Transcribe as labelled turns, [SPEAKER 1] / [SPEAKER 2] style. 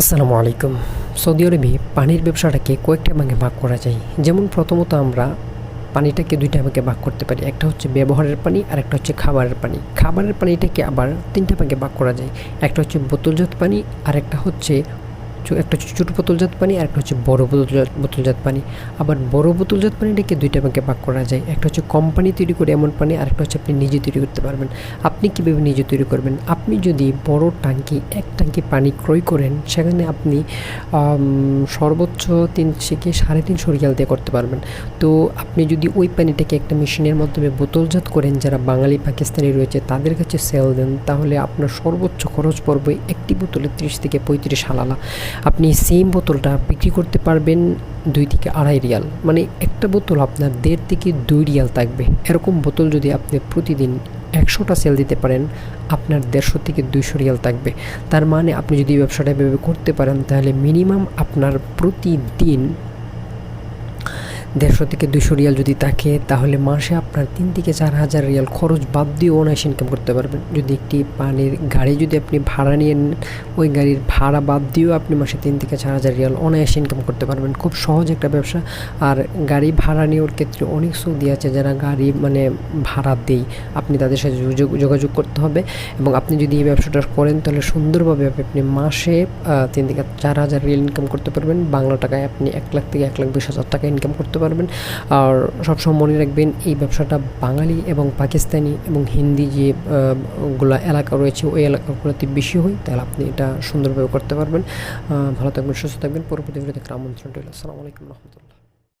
[SPEAKER 1] আসসালামু আলাইকুম। সৌদি আরবে পানির ব্যবসাটাকে কয়েকটা ভাগে ভাগ করা যায়। যেমন প্রথমত আমরা পানিটাকে দুইটা ভাগে ভাগ করতে পারি। একটা হচ্ছে ব্যবহারের পানি আর একটা হচ্ছে খাবারের পানি। খাবারের পানিটাকে আবার তিনটা ভাগে ভাগ করা যায়। একটা হচ্ছে বোতলজাত পানি আর একটা হচ্ছে একটা হচ্ছে ছোটো বোতলজাত পানি আর একটা হচ্ছে বড় বোতলজাত বোতলজাত পানি। আবার বড় বোতলজাত পানিটাকে দুইটা ভাগে ভাগ করা যায়। একটা হচ্ছে কোম্পানি তৈরি করে এমন পানি, আর একটা হচ্ছে আপনি নিজে তৈরি করতে পারবেন। আপনি কীভাবে নিজে তৈরি করবেন? আপনি যদি বড় ট্যাঙ্কি, এক টাঙ্কি পানি ক্রয় করেন, সেখানে আপনি সর্বোচ্চ তিন থেকে সাড়ে তিনশো রিয়াল দিয়ে করতে পারবেন। তো আপনি যদি ওই পানিটাকে একটা মেশিনের মাধ্যমে বোতলজাত করেন, যারা বাঙালি, পাকিস্তানি রয়েছে, তাদের কাছে সেল দেন, তাহলে আপনার সর্বোচ্চ খরচ পড়বে একটি বোতলে তিরিশ থেকে পঁয়ত্রিশ হালালা। আপনি সেম বোতলটা বিক্রি করতে পারবেন দুই থেকে আড়াই রিয়াল। মানে একটা বোতল আপনার দেড় থেকে দুই রিয়াল থাকবে। এরকম বোতল যদি আপনি প্রতিদিন একশোটা সেল দিতে পারেন, আপনার দেড়শো থেকে দুইশো রিয়াল থাকবে। তার মানে আপনি যদি ব্যবসাটা এভাবে করতে পারেন, তাহলে মিনিমাম আপনার প্রতিদিন দেড়শো থেকে দুশো রিয়াল যদি থাকে, তাহলে মাসে আপনার তিন থেকে চার হাজার রিয়াল খরচ বাদ দিয়েও অনায়াসে ইনকাম করতে পারবেন। যদি একটি পানির গাড়ি যদি আপনি ভাড়া নিয়ে ওই গাড়ির ভাড়া বাদ দিয়েও আপনি মাসে তিন থেকে চার হাজার রিয়াল অনায়াসে ইনকাম করতে পারবেন। খুব সহজ একটা ব্যবসা। আর গাড়ি ভাড়া নেওয়ার ক্ষেত্রে অনেক সৌদি আছে যারা গাড়ি মানে ভাড়া দেয়। আপনি তাদের সাথে যোগাযোগ করতে হবে এবং আপনি যদি এই ব্যবসাটা করেন, তাহলে সুন্দরভাবে আপনি মাসে তিন থেকে চার হাজার রিয়াল ইনকাম করতে পারবেন। বাংলা টাকায় আপনি এক লাখ থেকে এক লাখ বিশ হাজার টাকা ইনকাম করতে পারবেন। আর সবসময় মনে রাখবেন, এই ব্যবসাটা বাঙালি এবং পাকিস্তানি এবং হিন্দি যে গুলা এলাকা রয়েছে, ওই এলাকাগুলোতে বেশি হয়, তাহলে আপনি এটা সুন্দরভাবে করতে পারবেন। ভালো থাকবেন, সুস্থ থাকবেন। পরবর্তী ভিডিও আমন্ত্রণ রইল? আসসালামু আলাইকুম রহমতুল্লাহ।